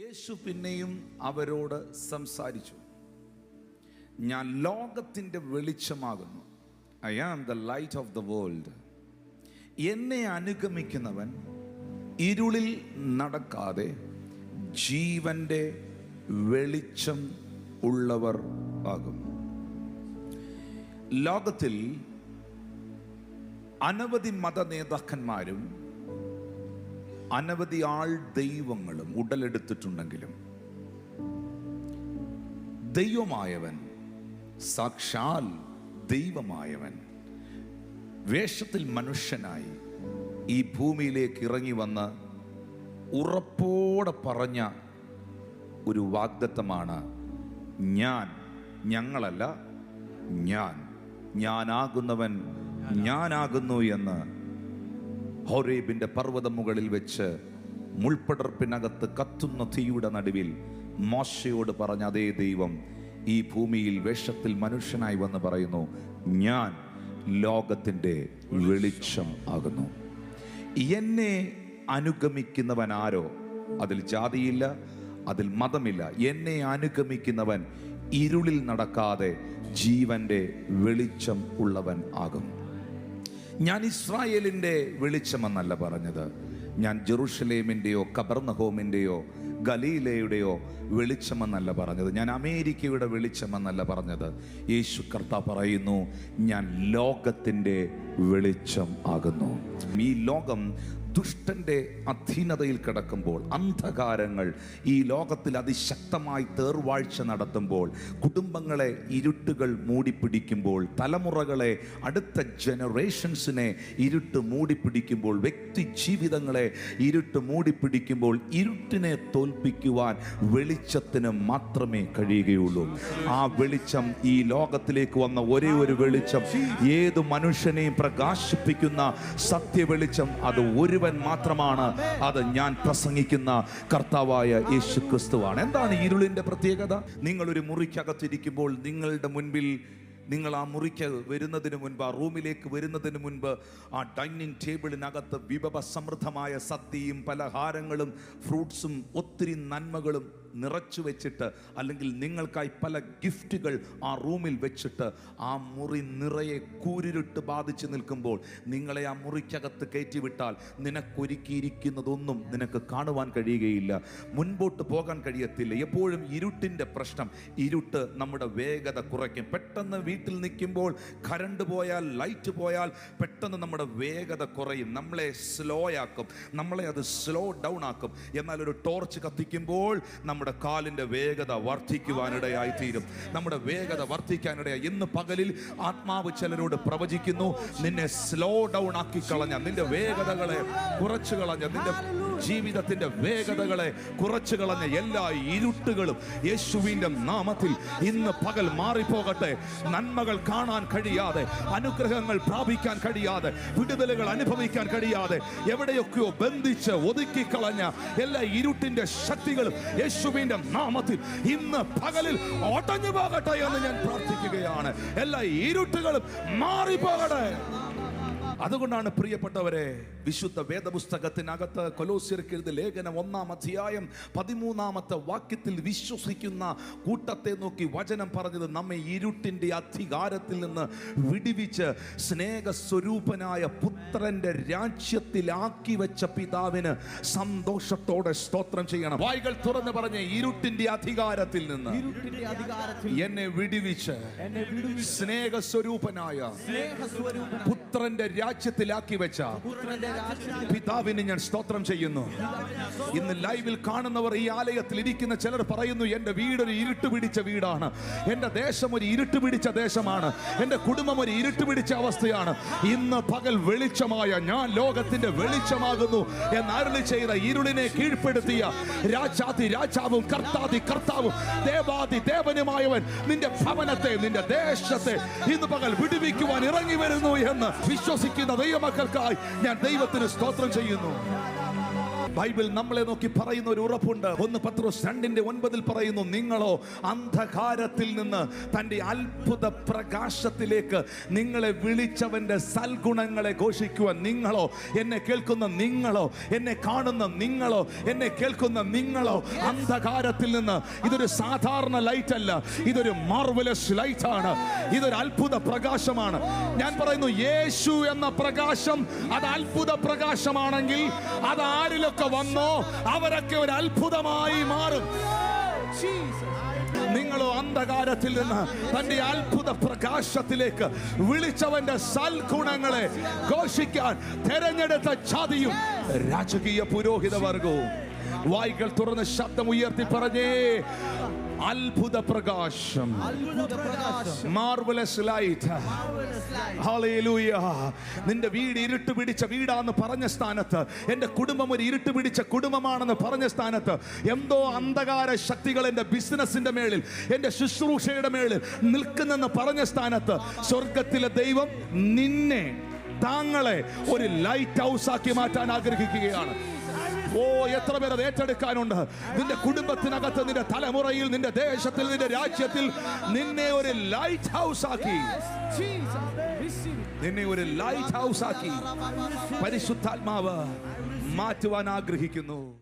യേശു പിന്നെയും അവരോട് സംസാരിച്ചു. ഞാൻ ലോകത്തിന്റെ വെളിച്ചമാകുന്നു. I am the light of the world എന്നെ അനുഗമിക്കുന്നവൻ ഇരുളിൽ നടക്കാതെ ജീവന്റെ വെളിച്ചം ഉള്ളവർ ആകും. ലോകത്തിൽ അനവധി മത നേതാക്കന്മാരും അനവധി ആൾ ദൈവങ്ങളും ഉടലെടുത്തിട്ടുണ്ടെങ്കിലും ദൈവമായവൻ സാക്ഷാൽ ദൈവമായവൻ വേഷത്തിൽ മനുഷ്യനായി ഈ ഭൂമിയിലേക്ക് ഇറങ്ങി വന്ന് ഉറപ്പോടെ പറഞ്ഞ ഒരു വാഗ്ദത്തമാണ് ഞാൻ ഞങ്ങളല്ല ഞാൻ ഞാനാകുന്നവൻ ഞാനാകുന്നു എന്ന് ഹോറേബിന്റെ പർവത മുകളിൽ വെച്ച് മുൾപ്പടർപ്പിനകത്ത് കത്തുന്ന തീയുടെ നടുവിൽ മോശയോട് പറഞ്ഞ അതേ ദൈവം ഈ ഭൂമിയിൽ വേഷത്തിൽ മനുഷ്യനായി വന്ന് പറയുന്നു ഞാൻ ലോകത്തിന്റെ വെളിച്ചം ആകുന്നു. എന്നെ അനുഗമിക്കുന്നവൻ ആരോ? അതിൽ ജാതിയില്ല അതിൽ മതമില്ല. എന്നെ അനുഗമിക്കുന്നവൻ ഇരുളിൽ നടക്കാതെ ജീവന്റെ വെളിച്ചം ഉള്ളവൻ ആകും. ഞാൻ ഇസ്രായേലിന്റെ വെളിച്ചമെന്നല്ല പറഞ്ഞത്. ഞാൻ ജെറുഷലേമിന്റെയോ കബർനഹോമിന്റെയോ ഗലീലയുടെയോ വെളിച്ചമെന്നല്ല പറഞ്ഞത്. ഞാൻ അമേരിക്കയുടെ വെളിച്ചമെന്നല്ല പറഞ്ഞത്. യേശു കർത്ത പറയുന്നു ഞാൻ ലോകത്തിന്റെ വെളിച്ചം ആകുന്നു. ഈ ലോകം ദുഷ്ടന്റെ അധീനതയിൽ കിടക്കുമ്പോൾ അന്ധകാരങ്ങൾ ഈ ലോകത്തിൽ അതിശക്തമായി തേർവാഴ്ച നടത്തുമ്പോൾ കുടുംബങ്ങളെ ഇരുട്ടുകൾ മൂടിപ്പിടിക്കുമ്പോൾ തലമുറകളെ അടുത്ത ജനറേഷൻസിനെ ഇരുട്ട് മൂടിപ്പിടിക്കുമ്പോൾ വ്യക്തി ജീവിതങ്ങളെ ഇരുട്ട് മൂടിപ്പിടിക്കുമ്പോൾ ഇരുട്ടിനെ തോൽപ്പിക്കുവാൻ വെളിച്ചത്തിന് മാത്രമേ കഴിയുകയുള്ളൂ. ആ വെളിച്ചം ഈ ലോകത്തിലേക്ക് വന്ന ഒരേ ഒരു വെളിച്ചം ഏത് മനുഷ്യനെയും പ്രകാശിപ്പിക്കുന്ന സത്യവെളിച്ചം അത് ഒരുവൻ മാത്രമാണ് അത് ഞാൻ പ്രസംഗിക്കുന്ന കർത്താവായ യേശു ക്രിസ്തുവാണ് എന്താണ് ഇരുളിന്റെ പ്രത്യേകത? നിങ്ങൾ ഒരു മുറിക്കകത്തിരിക്കുമ്പോൾ നിങ്ങളുടെ മുൻപിൽ നിങ്ങൾ ആ മുറിക്ക് വരുന്നതിന് മുൻപ് ആ റൂമിലേക്ക് വരുന്നതിന് മുൻപ് ആ ഡൈനിങ് ടേബിളിനകത്ത് വിഭവ സമൃദ്ധമായ സദ്യയും പലഹാരങ്ങളും ഫ്രൂട്ട്സും ഒത്തിരി നന്മകളും നിറച്ചു വെച്ചിട്ട് അല്ലെങ്കിൽ നിങ്ങൾക്കായി പല ഗിഫ്റ്റുകൾ ആ റൂമിൽ വെച്ചിട്ട് ആ മുറി നിറയെ കൂരിരുട്ട് ബാധിച്ച് നിൽക്കുമ്പോൾ നിങ്ങളെ ആ മുറിക്കകത്ത് കയറ്റിവിട്ടാൽ നിനക്കൊരുക്കിയിരിക്കുന്നതൊന്നും നിനക്ക് കാണുവാൻ കഴിയുകയില്ല. മുൻപോട്ട് പോകാൻ കഴിയത്തില്ല. എപ്പോഴും ഇരുട്ടിന്റെ പ്രശ്നം. ഇരുട്ട് നമ്മുടെ വേഗത കുറയ്ക്കും. പെട്ടെന്ന് വീട്ടിൽ നിൽക്കുമ്പോൾ കരണ്ട് പോയാൽ ലൈറ്റ് പോയാൽ പെട്ടെന്ന് നമ്മുടെ വേഗത കുറയും. നമ്മളെ സ്ലോ ആക്കും. നമ്മളെ അത് സ്ലോ ഡൗൺ ആക്കും. എന്നാൽ ഒരു ടോർച്ച് കത്തിക്കുമ്പോൾ നമ്മുടെ കാലിന്റെ വേഗത വർദ്ധിക്കുവാനിടയായി തീരും നമ്മുടെ വേഗത വർദ്ധിക്കാനിടയായി ഇന്ന് പകലിൽ ആത്മാവ് ചിലരോട് പ്രവചിക്കുന്നു നിന്നെ സ്ലോ ഡൗൺ ആക്കി കളഞ്ഞ നിന്റെ വേഗതകളെ കുറച്ചു കളഞ്ഞ നിന്റെ ജീവിതത്തിന്റെ വേഗതകളെ കുറച്ചു കളഞ്ഞ എല്ലാ ഇരുട്ടുകളും യേശുവിന്റെ നാമത്തിൽ ഇന്ന് പകൽ മാറിപ്പോകട്ടെ. നന്മകൾ കാണാൻ കഴിയാതെ അനുഗ്രഹങ്ങൾ പ്രാപിക്കാൻ കഴിയാതെ വിടുതലുകൾ അനുഭവിക്കാൻ കഴിയാതെ എവിടെയൊക്കെയോ ബന്ധിച്ച് ഒതുക്കി കളഞ്ഞ എല്ലാ ഇരുട്ടിന്റെ ശക്തികളും യേശുവിന്റെ നാമത്തിൽ ഇന്ന് പകലിൽ ഒടഞ്ഞു പോകട്ടെ എന്ന് ഞാൻ പ്രാർത്ഥിക്കുകയാണ്. എല്ലാ ഇരുട്ടുകളും മാറിപ്പോകട്ടെ. അതുകൊണ്ടാണ് പ്രിയപ്പെട്ടവരെ വിശുദ്ധ വേദപുസ്തകത്തിനകത്ത് കൊലോസിയർക്ക് ലേഖനം ഒന്നാം അധ്യായം പതിമൂന്നാമത്തെ വാക്യത്തിൽ വിശ്വസിക്കുന്ന കൂട്ടത്തെ നോക്കി വചനം പറഞ്ഞത് നമ്മെ ഇരുട്ടിന്റെ അധികാരത്തിൽ നിന്ന് വിടിവിച്ച് സ്നേഹസ്വരൂപനായ പുത്രന്റെ രാജ്യത്തിലാക്കി വെച്ച പിതാവിന് സന്തോഷത്തോടെ സ്തോത്രം ചെയ്യണം. വായികൾ തുറന്ന് പറഞ്ഞ ഇരുട്ടിന്റെ അധികാരത്തിൽ നിന്ന് എന്നെ വിടിവിച്ച് സ്നേഹസ്വരൂപനായ സ്നേഹസ്വരൂപന പുത്രന്റെ രാജ്യത്തിലാക്കി വെച്ച പിതാവിന് ഞാൻ സ്തോത്രം ചെയ്യുന്നു. ഇന്ന് ലൈവിൽ കാണുന്നവർ ഈ ആലയത്തിൽ ഇരിക്കുന്ന ചിലർ പറയുന്നു എന്റെ ഒരു ഇരുട്ട് പിടിച്ച വീടാണ്. എന്റെ ദേശം ഒരു ഇരുട്ട് പിടിച്ച ദേശമാണ്. എന്റെ കുടുംബം ഒരു ഇരുട്ട് പിടിച്ച അവസ്ഥയാണ്. ഇന്ന് പകൽ വെളിച്ചമായ ഞാൻ ലോകത്തിന്റെ വെളിച്ചമാകുന്നു എന്ന് അരുളി ചെയ്ത ഇരുളിനെ കീഴ്പ്പെടുത്തിയ രാജാതി രാജാവും കർത്താതി കർത്താവും ദേവാതി ദേവനുമായവൻ നിന്റെ ഭവനത്തെ നിന്റെ ദേശത്തെ ഇന്ന് പകൽ വിടുവിക്കുവാൻ ഇറങ്ങി വരുന്നു എന്ന് വിശ്വസിക്കുന്ന ദൈവമക്കൾക്കായി ഞാൻ ദൈവത്തിന് സ്തോത്രം ചെയ്യുന്നു. ബൈബിൾ നമ്മളെ നോക്കി പറയുന്ന ഒരു ഉറപ്പുണ്ട്. ഒന്ന് പത്രോസ് രണ്ടിന്റെ ഒൻപതിൽ പറയുന്നു നിങ്ങളോ അന്ധകാരത്തിൽ നിന്ന് തന്റെ അത്ഭുത പ്രകാശത്തിലേക്ക് നിങ്ങളെ വിളിച്ചവന്റെ സൽഗുണങ്ങളെ ഘോഷിക്കുവാൻ നിങ്ങളോ എന്നെ കേൾക്കുന്ന നിങ്ങളോ എന്നെ കാണുന്ന നിങ്ങളോ എന്നെ കേൾക്കുന്ന നിങ്ങളോ അന്ധകാരത്തിൽ നിന്ന് ഇതൊരു സാധാരണ ലൈറ്റ് അല്ല. ഇതൊരു മാർവലസ് ലൈറ്റ് ആണ്. ഇതൊരു അത്ഭുത പ്രകാശമാണ്. ഞാൻ പറയുന്നു യേശു എന്ന പ്രകാശം അത് അത്ഭുത പ്രകാശമാണെങ്കിൽ അത് ആരിലൊക്കെ വന്നോ അവരൊക്കെ ഒരു അത്ഭുതമായി മാറും. നിങ്ങളോ അന്ധകാരത്തിൽ നിന്ന് തന്റെ അത്ഭുത പ്രകാശത്തിലേക്ക് വിളിച്ചവന്റെ സൽഗുണങ്ങളെ ഘോഷിക്കാൻ തെരഞ്ഞെടുത്ത ജാതിയും രാജകീയ പുരോഹിത വർഗവും. വായികൾ തുറന്ന് ശബ്ദം ഉയർത്തി പറഞ്ഞേ അത്ഭുത പ്രകാശം മാർവലസ് ലൈറ്റ് നിന്റെ വീട് ഇരുട്ട് പിടിച്ച വീടാന്ന് പറഞ്ഞ സ്ഥാനത്ത് എന്റെ കുടുംബം ഒരു ഇരുട്ട് പിടിച്ച കുടുംബമാണെന്ന് പറഞ്ഞ സ്ഥാനത്ത് എന്തോ അന്ധകാര ശക്തികൾ എന്റെ ബിസിനസിന്റെ മേളിൽ എന്റെ ശുശ്രൂഷയുടെ മേളിൽ നിൽക്കുന്നെന്ന് പറഞ്ഞ സ്ഥാനത്ത് സ്വർഗത്തിലെ ദൈവം നിന്നെ താങ്കളെ ഒരു ലൈറ്റ് ഹൗസ് ആക്കി മാറ്റാൻ ആഗ്രഹിക്കുകയാണ്. ഓ എത്ര പേരെ ഏറ്റെടുക്കാനുണ്ട്? നിന്റെ കുടുംബത്തിനകത്ത് നിന്റെ തലമുറയിൽ നിന്റെ ദേശത്തിൽ നിന്റെ രാജ്യത്തിൽ നിന്നെ ഒരു ലൈറ്റ് ഹൗസ് ആക്കി. നിന്നെ ഒരു ലൈറ്റ് ഹൗസ് ആക്കി. പരിശുദ്ധാത്മാവ് മാറ്റുവാൻ ആഗ്രഹിക്കുന്നു.